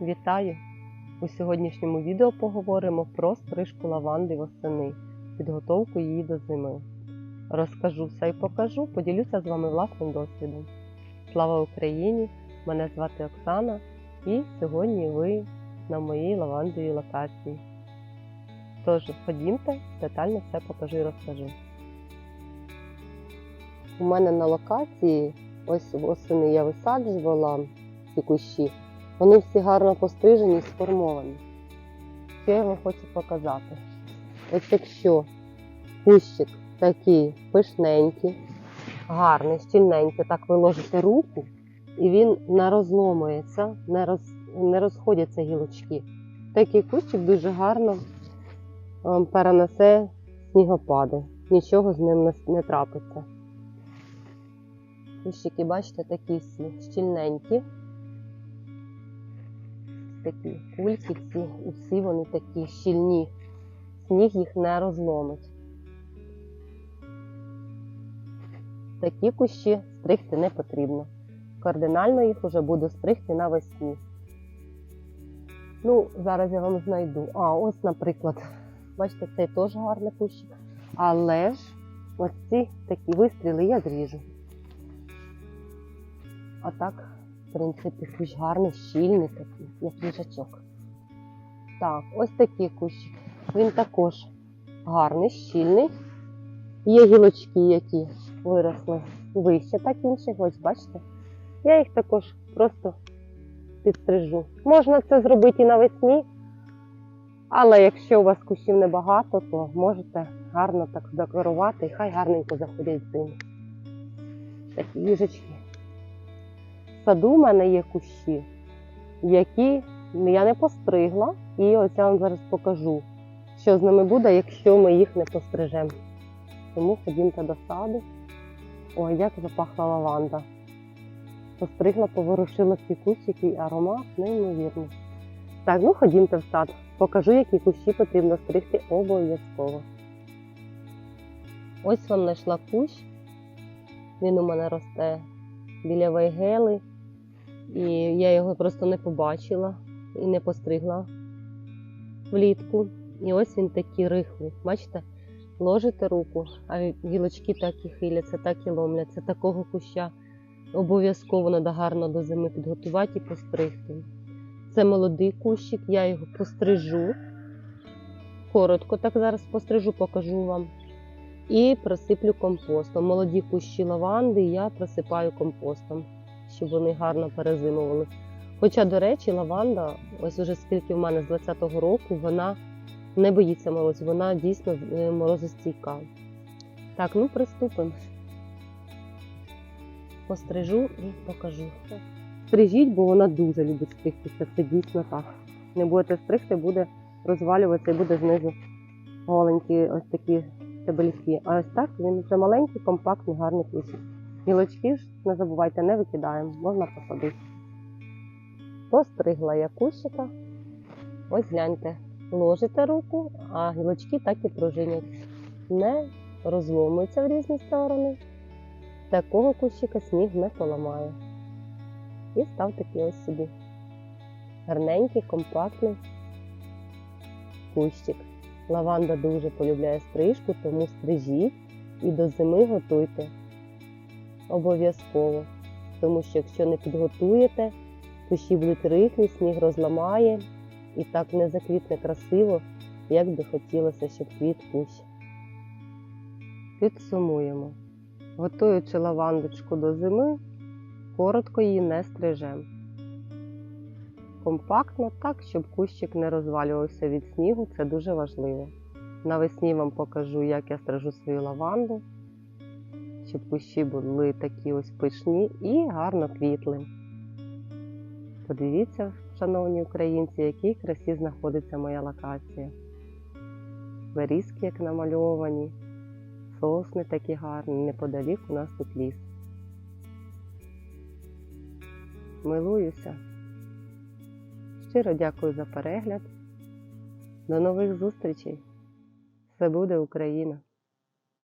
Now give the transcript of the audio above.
Вітаю! У сьогоднішньому відео поговоримо про стрижку лаванди восени, підготовку її до зими. Розкажу все і покажу, поділюся з вами власним досвідом. Слава Україні! Мене звати Оксана, і сьогодні ви на моїй лавандовій локації. Тож, ходімте, детально все покажу і розкажу. У мене на локації, ось восени я висаджувала ці кущі. Вони всі гарно пострижені і сформовані. Що я вам хочу показати? Ось якщо кущик такий пишненький, гарний, щільненький, так ви ложите руку, і він не розломується, не, роз, не розходяться гілочки. Такий кущик дуже гарно ем, перенесе снігопади. Нічого з ним не трапиться. Кущики, бачите, такі всі щільненькі такі кульки, ці, і всі вони такі щільні. Сніг їх не розломить. Такі кущі стригти не потрібно. Кардинально їх вже буду стригти навесні. Ну, зараз я вам знайду. А, ось, наприклад, бачите, цей теж гарний кущик. Але ж ось ці такі вистріли я зріжу. А так принципі, кущ гарний, щільний такий, як їжачок. Так, ось такий кущик. Він також гарний, щільний. Є гілочки, які виросли вище, так інших, ось бачите. Я їх також просто підстрижу. Можна це зробити і навесні, але якщо у вас кущів небагато, то можете гарно так декорувати і хай гарненько заходять зиму. Такі їжачки. Саду в мене є кущі, які я не постригла, і ось я вам зараз покажу, що з ними буде, якщо ми їх не пострижемо. Тому ходімте до саду. Ой, як запахла лаванда. Постригла, поворушила ці кущики, і аромат неймовірний. Так, ну ходімте в сад. Покажу, які кущі потрібно стригти обов'язково. Ось вам знайшла кущ. Він у мене росте біля вайгели. І я його просто не побачила і не постригла влітку. І ось він такий рихлий. Бачите, ложите руку, а гілочки так і хиляться, так і ломляться. Такого куща обов'язково треба гарно до зими підготувати і постригти. Це молодий кущик, я його пострижу. Коротко так зараз пострижу, покажу вам. І просиплю компостом. Молоді кущі лаванди я просипаю компостом щоб вони гарно перезимували. Хоча, до речі, лаванда, ось уже скільки в мене з 20-го року, вона не боїться морозу, вона дійсно морозостійка. Так, ну приступимо. Пострижу і покажу. Стрижіть, бо вона дуже любить стригтися, це дійсно так. Не будете стригти, буде розвалюватися і буде знизу голенькі ось такі стебельки. А ось так він вже маленький, компактний, гарний кущик. Гілочки ж не забувайте, не викидаємо, можна посадити. Постригла я кущика. Ось гляньте, ложите руку, а гілочки так і пружинять. Не розломуються в різні сторони. Такого кущика сніг не поламає. І став такий ось собі. Гарненький, компактний кущик. Лаванда дуже полюбляє стрижку, тому стрижіть і до зими готуйте обов'язково. Тому що якщо не підготуєте, кущі будуть рихлі, сніг розламає і так не заквітне красиво, як би хотілося, щоб квіт кущ. Підсумуємо. Готуючи лавандочку до зими, коротко її не стрижемо. Компактно так, щоб кущик не розвалювався від снігу, це дуже важливо. Навесні вам покажу, як я стрижу свою лаванду щоб кущі були такі ось пишні і гарно квітли. Подивіться, шановні українці, в якій красі знаходиться моя локація. Берізки, як намальовані, сосни такі гарні, неподалік у нас тут ліс. Милуюся. Щиро дякую за перегляд. До нових зустрічей! Все буде Україна!